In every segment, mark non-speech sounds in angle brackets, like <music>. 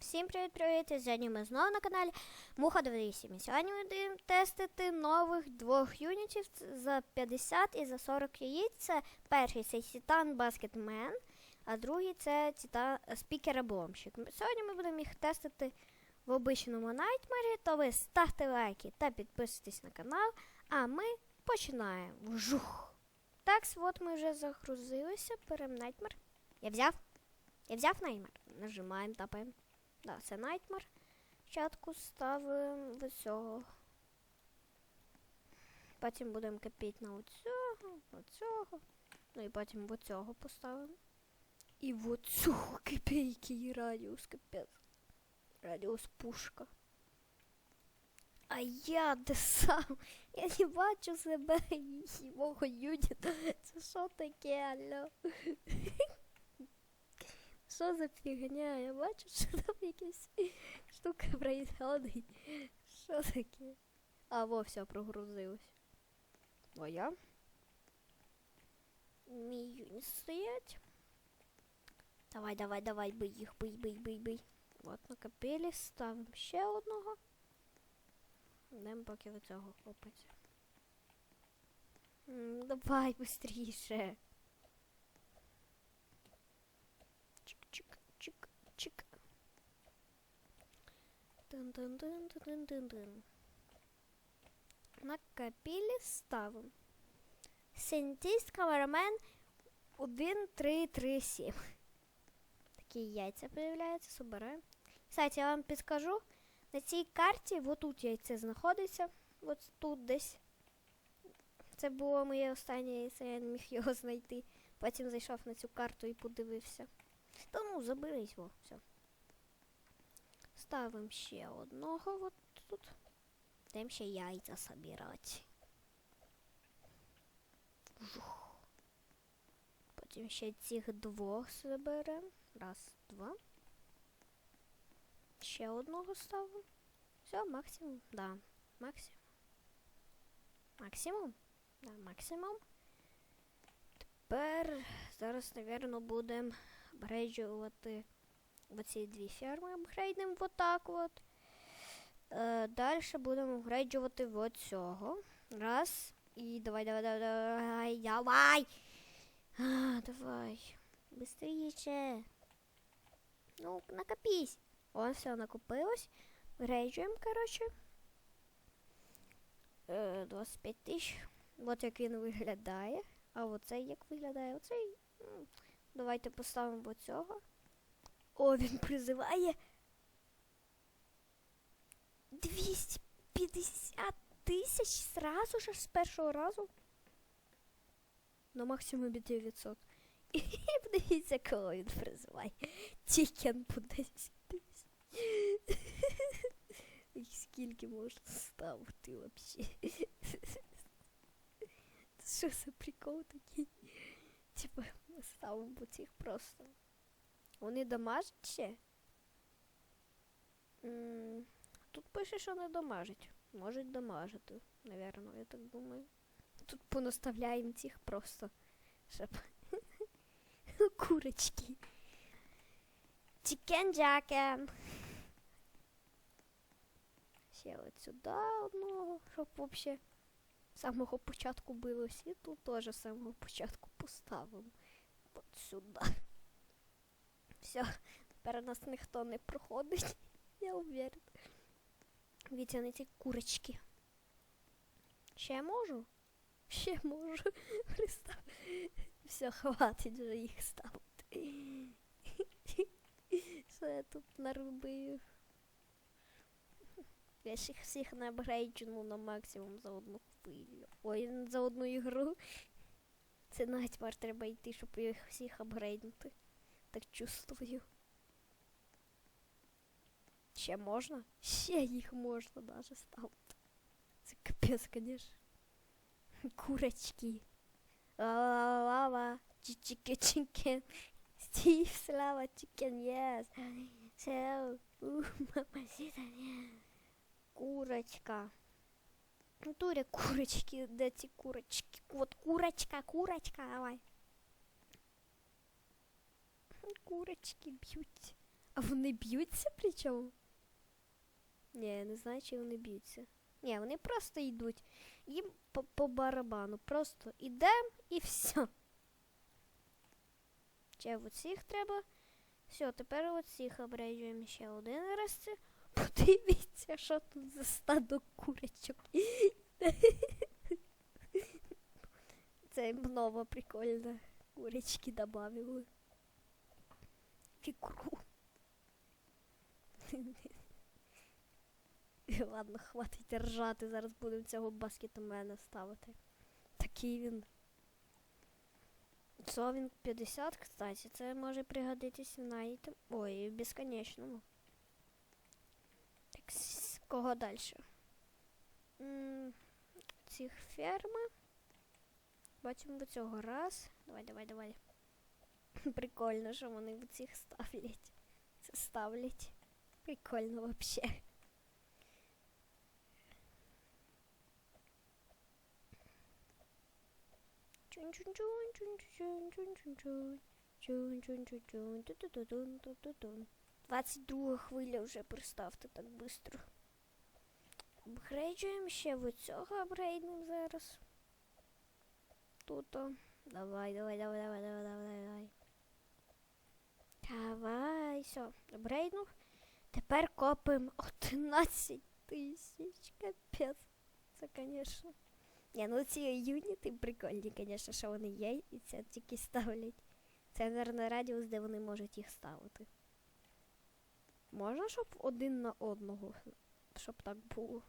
Всім привіт-привіт! Сьогодні ми знову на каналі Муха 28. І Сьогодні ми будемо тестити нових двох юнітів за 50 і за 40 яєць. Це перший це Титан Баскетмен, а другий це Титан Спікер Бомщик. Сьогодні ми будемо їх тестити в обичному найтмері, то ви ставте лайки та підписуйтесь на канал, а ми починаємо. Вжух! Так, от ми вже загрузилися. Беремо найтмер. Я взяв? Я взяв найтмер. Нажимаємо, тапаємо. Да, це найтмер. Спочатку ставимо в цього. Потім будемо кипіти на оцього, оцього. Ну і потім в оцього поставимо. І в оцього кипейки радіус капець. Радіус пушка. А я де сам? Я не бачу себе <laughs> і мого юніта. Це що таке, алло? Що за фігня? Я бачу, <laughs> що там якась штука происходить. Що таке? А, во, все, прогрузилось. А я? Мій юніт стоять. Давай, давай, давай, бий їх, бий, бий, бий, бий. От накопили, ставимо ще одного. Йдемо поки ви цього хлопець. Давай быстріше. Дын-дын-дын-дын-дын-дын. Накопили, ставимо. Синтіст камерамен 1337. Такі яйця появляються, собираємо. Кстати, я вам підскажу. На цій карті, вот тут яйце знаходиться. От тут десь. Це було моє останнє яйце, я не міг його знайти. <laughs> Потім зайшов на цю карту і подивився. Та ну, заберись, во, все. Ставимо ще одного от тут. Йдемо ще яйця собирати. Жух. Потім ще цих двох заберемо. Раз, два. Ще одного ставимо. Все, максимум. Да, максимум. Максимум? Да, максимум. Тепер зараз, напевно, будемо апгрейджувати оці дві ферми апгрейднемо отак от. Е, Далі будемо апгрейджувати от цього. Раз. І давай, давай, давай, давай, давай. А, давай. Быстрее. Ну, накопись. О, все накопилось. Апгрейджуємо, коротше. Е, 25 тисяч. От як він виглядає. А оцей як виглядає? Оцей. Давайте поставимо цього. О, він призиває 250 тисяч сразу ж з першого разу. На максимумі 900. І <laughs> подивіться, кого він призиває. Тікен по 10 тисяч. Скільки можна ставити вообще? Що за прикол такий? Типа, ставимо цих просто. Вони дамажать ще? Тут пише, що не дамажить. Можуть дамажити, навірно, я так думаю. Тут понаставляємо цих просто, щоб <laughs> курочки. Чікен джакен. Ще от сюди одного, щоб взагалі з самого початку билось. І тут теж з самого початку поставимо. От сюди. Все, тепер нас ніхто не проходить. <laughs> Я уверен. Вітя на ці курочки. Ще можу? Ще можу. <laughs> Представ. Все, хватить вже їх ставити. <laughs> Що я тут наробив? Я ж їх всіх не апгрейджу на максимум за одну хвилю. Ой, за одну ігру. Це найтмар треба йти, щоб їх всіх апгрейднути. Так чувствую. Ще можна? Ще їх можна даже ставити. Це капець, конечно. Курочки. Ла-ла-ла-ла. Чики чикен. Стив, слава, чикен, yes. Сел. Курочка. Ну, Туря, курочки, де ці курочки? Вот курочка, курочка, давай. Курочки б'ють. А вони б'ються при чому? Ні, не знаю, чи вони б'ються. Ні, вони просто йдуть. Їм по, по барабану. Просто ідем і все. Ще оцих треба. Все, тепер оцих обрежуємо ще один раз. Подивіться, що тут за стадо курочок. Це ново прикольно. Курочки добавили. В. <laughs> Ладно, хватить ржати, зараз будемо цього баскетмена ставити. Такий він. Це він 50, кстати, це може пригодитись в найтем. Ой, в безконечному. Так, кого далі? Цих ферма. Бачимо до цього раз. Давай, давай, давай. <laughs> Прикольно, що вони в цих ставлять. Це ставлять. Прикольно вообще. Двадцять друга хвиля вже приставте так быстро. Апгрейджуємо ще в цього апгрейднем зараз. Тут. Давай, давай, давай, давай, давай, давай, давай. Давай, все, апгрейднув. Тепер копимо 11 тисяч. Капець. Це, звісно. Ні, ну ці юніти прикольні, звісно, що вони є, і це тільки ставлять. Це, мабуть, радіус, де вони можуть їх ставити. Можна, щоб один на одного, щоб так було.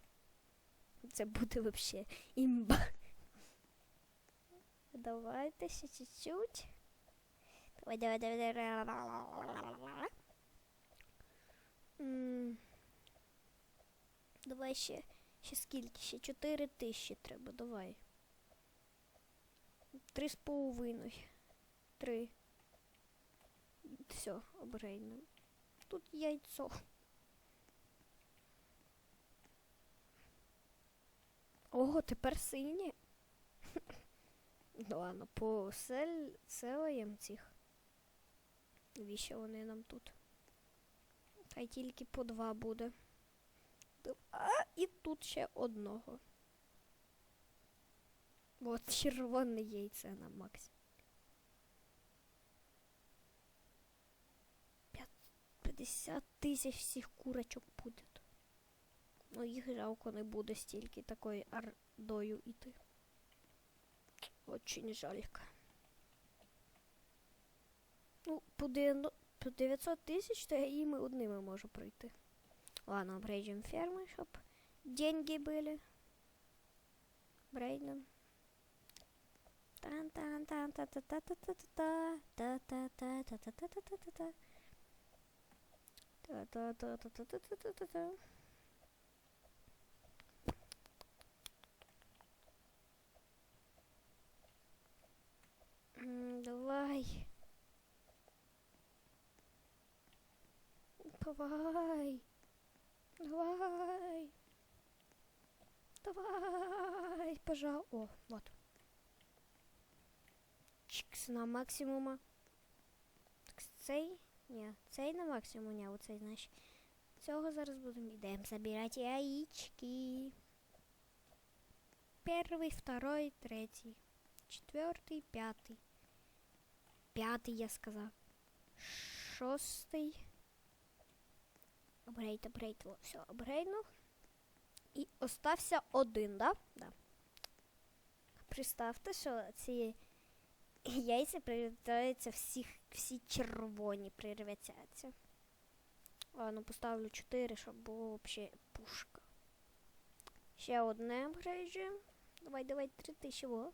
Це буде взагалі імба. <laughs> Давайте ще чуть-чуть. Давай, ще. Ще скільки? Ще 4 тисячі треба, давай. Три з половиною. Три. Все, обрейно. Тут яйцо. Ого, тепер сині. Ну ладно, поселяємо цих. Навіщо вони нам тут? Хай тільки по два буде. А, і тут ще одного. От червоне яйце на максимум. 50 тисяч всіх курочок буде. Ну їх жалко не буде стільки такою ордою іти. Очень жалько. Ну, по 900 тисяч, то я їми одними можу пройти. Ладно, обрейдим фермы, чтоб деньги были. Брейдем. тан Давай. Давай. Давай. Пожалуй. О, вот. Чикс на максимума. Так, цей? Ні, цей на максимум, ні, оцей, значить. Цього зараз будемо йдемо забирати яички. Перший, второй, третій, четвертий, п'ятий. П'ятий, я сказав. Шостий. Апгрейд, апгрейд, все, апгрейднув. І остався один, да? Да. Представте, що ці яйця прилітаються всіх, всі червоні прирветяться. Ладно, поставлю 4, щоб було взагалі пушка. Ще одне апгрейджуємо. Давай, давай, 3000 во.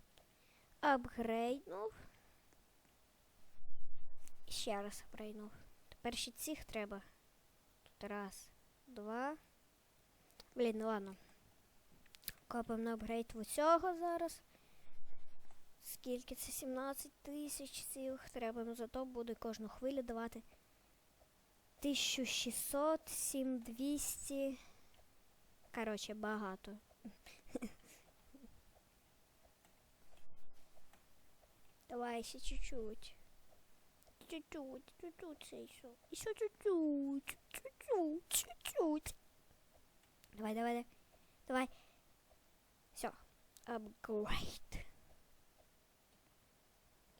Апгрейднув. Ще раз апгрейднув. Тепер ще цих треба. Раз, два. Блін, ну ладно. Копаємо на апгрейд усього зараз. Скільки це 17 тисяч цих треба, ну зато буде кожну хвилю давати 1600, 7200. Коротше, багато. <laughs> Давай ще чуть-чуть. Чуть-чуть, чуть-чуть ще еще. Еще чуть-чуть, чуть-чуть, чуть-чуть. Давай, давай, давай. Давай. Все. Апгрейд.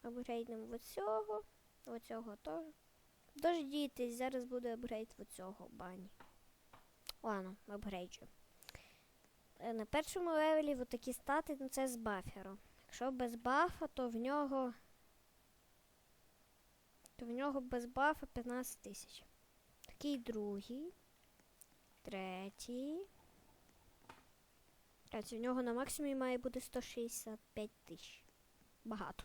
Апгрейднемо вот цього. Теж. Дождітесь, зараз буде апгрейд вот цього бані. Ладно, апгрейджу. На першому левелі вот такі стати, ну це з бафером. Якщо без бафа, то в нього. То в нього без бафа 15 тисяч. Такий другий. Третій. Третій, в нього на максимумі має бути 165 тисяч. Багато.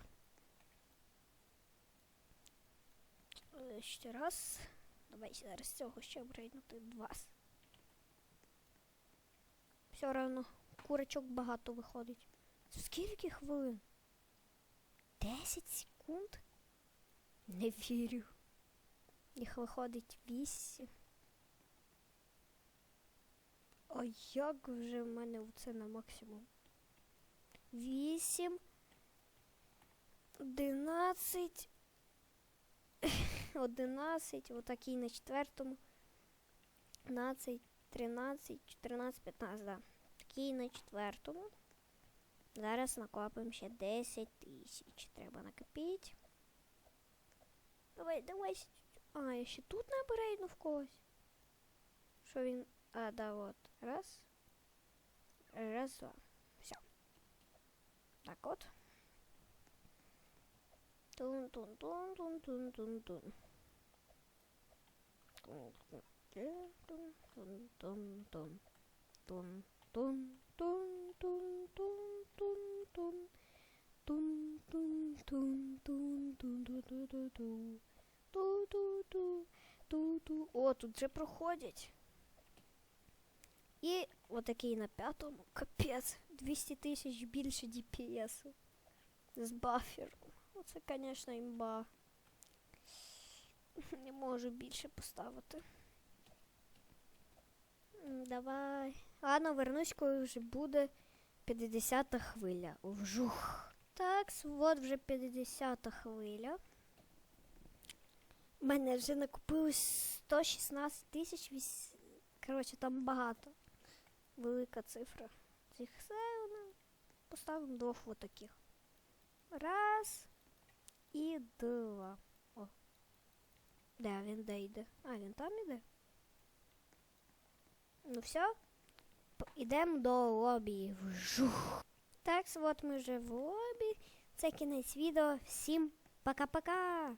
Е, Ще раз. Давай зараз цього ще апгрейднути два. Все одно курочок багато виходить. Скільки хвилин? 10 секунд? Не вірю. Їх виходить 8. А як вже в мене це на максимум? 8. 11. 11. Отакий на четвертому. 12, 13, 14, 15, да. Такий на четвертому. Зараз накопимо ще 10 тисяч. Треба накопити. Давай, давай. А, я ще тут набираю в когось. Що він. А, да, от. Раз. Раз, два. Все. Так от. Тун тун тун тун тун тун тун. Тун тун тун тун тун тун тун тун тун тун тун тун тун тун тун тун тун тун ту ту ту ту ту ту ту ту ту О, тут же проходять. І отакий на п'ятому. Капець. 200 тисяч більше ДПС. З бафером. Оце, звісно, імба. Не можу більше поставити. Давай. Ладно, вернусь, коли вже буде 50-та хвиля. Вжух. Так, от вже 50-та хвиля. У мене вже накопилось 116 тисяч. Коротше, там багато. Велика цифра. Цих все. Поставимо двох вот таких. Раз і два. О. Де він де йде? А, він там іде. Ну все. Ідемо до лобі. Вжух. Так, от ми вже в лобі. Це кінець відео. Всім пока-пока!